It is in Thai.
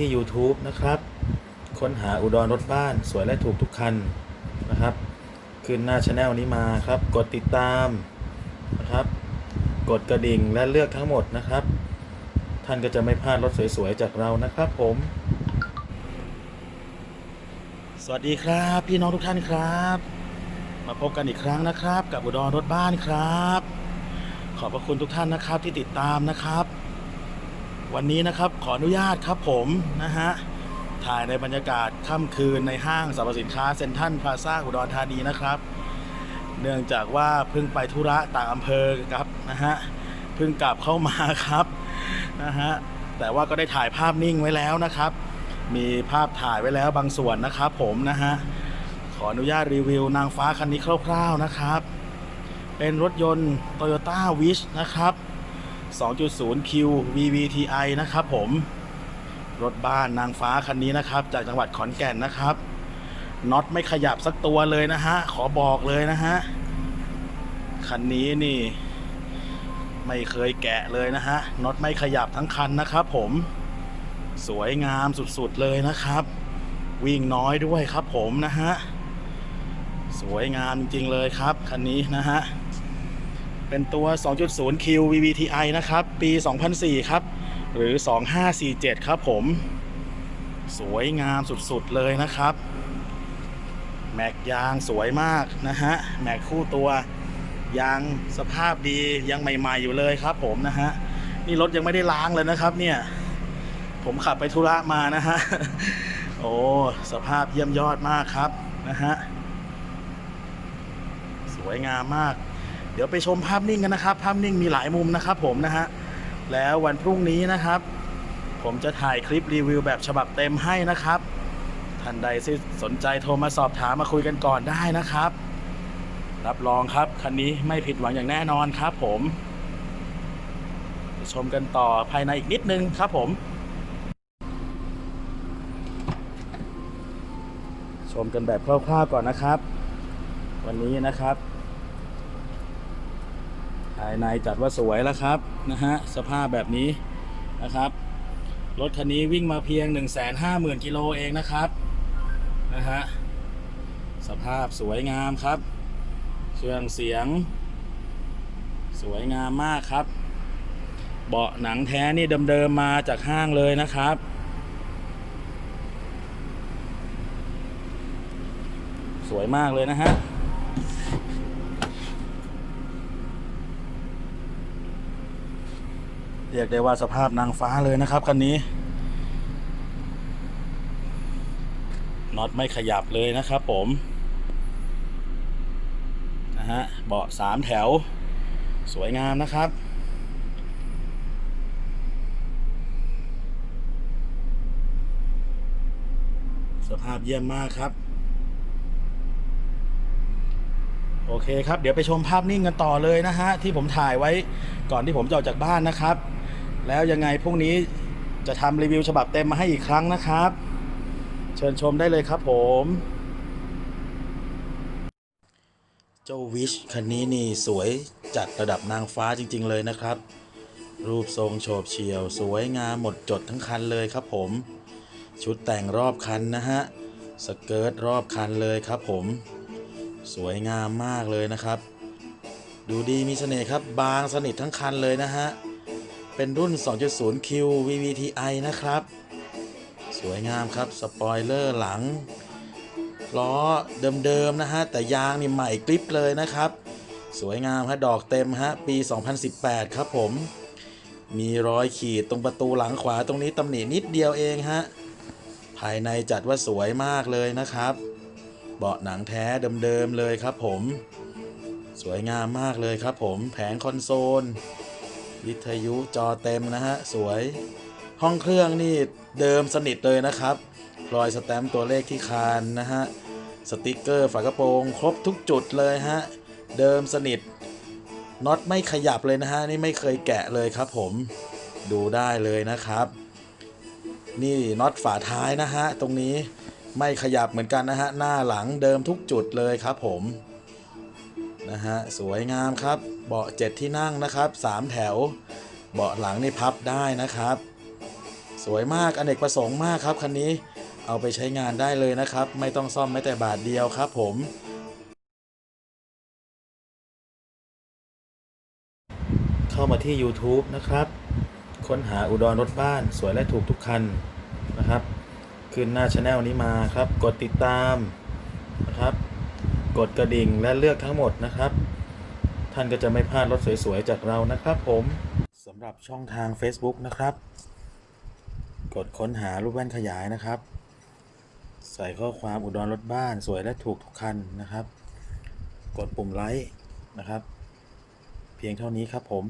ที่ YouTube นะครับ ค้นหาอุดรรถบ้านสวยและถูกทุกคันนะครับ ขึ้นหน้าช anel นี้มาครับ กดติดตามนะครับ กดกระดิ่งและเลือกทั้งหมดนะครับ ท่านก็จะไม่พลาดรถสวยๆจากเรานะครับผม สวัสดีครับ พี่น้องทุกท่านครับ มาพบกันอีกครั้งนะครับ กับอุดรรถบ้านครับ ขอบพระคุณทุกท่านนะครับที่ติดตามนะครับ วันนี้นะครับขออนุญาตครับผมนะฮะถ่ายในบรรยากาศค่ำคืนในห้างสรรพสินค้าเซ็นทรัลพลาซ่าอุดรธานีนะครับ เนื่องจากว่าเพิ่งไปธุระต่างอำเภอครับนะฮะเพิ่งกลับเข้ามาครับนะฮะแต่ว่าก็ได้ถ่ายภาพนิ่งไว้แล้วนะครับ มีภาพถ่ายไว้แล้วบางส่วนนะครับผมนะฮะขออนุญาตรีวิวนางฟ้าคันนี้คร่าวๆนะครับ เป็นรถยนต์ Toyota Wish นะครับ 2.0Q VVTi นะครับผม รถบ้านนางฟ้าคันนี้นะครับ จากจังหวัดขอนแก่นนะครับน็อตไม่ขยับสักตัวเลยนะฮะ ขอบอกเลยนะฮะ คันนี้นี่ ไม่เคยแกะเลยนะฮะน็อตไม่ขยับทั้งคันนะครับผมสวยงามสุดๆเลยนะครับ วิ่งน้อยด้วยครับผมนะฮะ สวยงามจริงๆเลยครับ คันนี้นะฮะ เป็นตัว 2.0Q VVTi นะครับ ปี 2004 ครับ หรือ 2547 ครับผม สวยงามสุดๆเลยนะครับ แม็กยางสวยมากนะฮะ แม็กคู่ตัวยางสภาพดียังใหม่ๆอยู่เลยครับผมนะฮะ นี่รถยังไม่ได้ล้างเลยนะครับเนี่ย ผมขับไปธุระมานะฮะ โอ้ สภาพเยี่ยมยอดมากครับนะฮะ สวยงามมาก ดี๋ยวไปชมภาพนิ่งกันนะครับ ภาพนิ่งมีหลายมุมนะครับผมนะฮะแล้ววันพรุ่งนี้นะครับ ผมจะถ่ายคลิปรีวิวแบบฉบับเต็มให้นะครับท่านใดที่สนใจโทรมาสอบถามมาคุยกันก่อนได้นะครับ รับรองครับคันนี้ไม่ผิดหวังอย่างแน่นอนครับ ผมชมกันต่อภายในอีกนิดนึงครับผมชมกันแบบคร่าวๆก่อนนะครับ วันนี้นะครับ ภายในจัดว่าสวยแล้วครับนะฮะสภาพแบบนี้นะครับรถคันนี้วิ่งมาเพียง 150,000กิโลเองนะครับนะฮะสภาพสวยงามครับ เครื่องเสียง สวยงามมากครับ เบาะหนังแท้นี่เดิมๆมาจากห้างเลยนะครับสวยมากเลยนะฮะ เรียกได้ว่าสภาพนางฟ้าเลยนะครับคันนี้น็อตไม่ขยับเลยนะครับผมนะฮะเบาะสามแถว สวยงามนะครับ สภาพเยี่ยมมากครับ โอเคครับ เดี๋ยวไปชมภาพนิ่งกันต่อเลยนะฮะ ที่ผมถ่ายไว้ก่อนที่ผมจะออกจากบ้านนะครับ แล้วยังไงพรุ่งนี้จะทำรีวิวฉบับเต็มมาให้อีกครั้งนะครับ เชิญชมได้เลยครับผม เจ้าวิชคันนี้นี่สวยจัดระดับนางฟ้าจริง ๆ เลยนะครับ รูปทรงโฉบเฉี่ยว สวยงามหมดจดทั้งคันเลยครับผม ชุดแต่งรอบคันนะฮะ สเกิร์ตรอบคันเลยครับผม สวยงามมากเลยนะครับ ดูดีมีเสน่ห์ครับบางสนิททั้งคันเลยนะฮะ เป็นรุ่น 2.0Q VVTi นะครับ สวยงามครับ สปอยเลอร์หลัง ล้อเดิมๆ นะฮะ แต่ยางนี่ใหม่กริปเลยนะครับ สวยงามฮะ ดอกเต็มฮะ ปี 2018 ครับผม มีรอยขีดตรงประตูหลังขวาตรงนี้ตำหนินิดเดียวเองฮะ ภายในจัดว่าสวยมากเลยนะครับ เบาะหนังแท้เดิมๆ เลยครับผม สวยงามมากเลยครับผม แผงคอนโซล วิทยุจอเต็มนะฮะ สวย ห้องเครื่องนี่เดิมสนิทเลยนะครับรอยสแตมป์ตัวเลขที่คานนะฮะ สติกเกอร์ฝากระโปรง ครบทุกจุดเลยฮะ เดิมสนิทน็อตไม่ขยับเลยนะฮะ นี่ไม่เคยแกะเลยครับผมดูได้เลยนะครับ นี่น็อตฝาท้ายนะฮะ ตรงนี้ไม่ขยับเหมือนกันนะฮะ หน้าหลังเดิมทุกจุดเลยครับผม นะฮะ สวยงามครับ เบาะเจ็ดที่นั่งนะครับสามแถว เบาะหลังนี่พับได้นะครับ สวยมากอเนกประสงค์มากครับคันนี้เอาไปใช้งานได้เลยนะครับ ไม่ต้องซ่อมแม้แต่บาทเดียวครับผม เข้ามาที่ YouTube นะครับ ค้นหาอุดรรถบ้านสวยและถูกทุกคันนะครับ ขึ้นหน้าช anel นี้มาครับ กดติดตามนะครับ กดกระดิ่งและเลือกทั้งหมดนะครับ ท่านก็จะไม่พลาดรถสวยๆ จากเรานะครับผมสำหรับช่องทาง Facebook นะครับ กดค้นหารูปแว่นขยายนะครับ ใส่ข้อความอุดรรถบ้านสวยและถูกทุกคันนะครับ กดปุ่มไลค์นะครับ เพียงเท่านี้ครับผม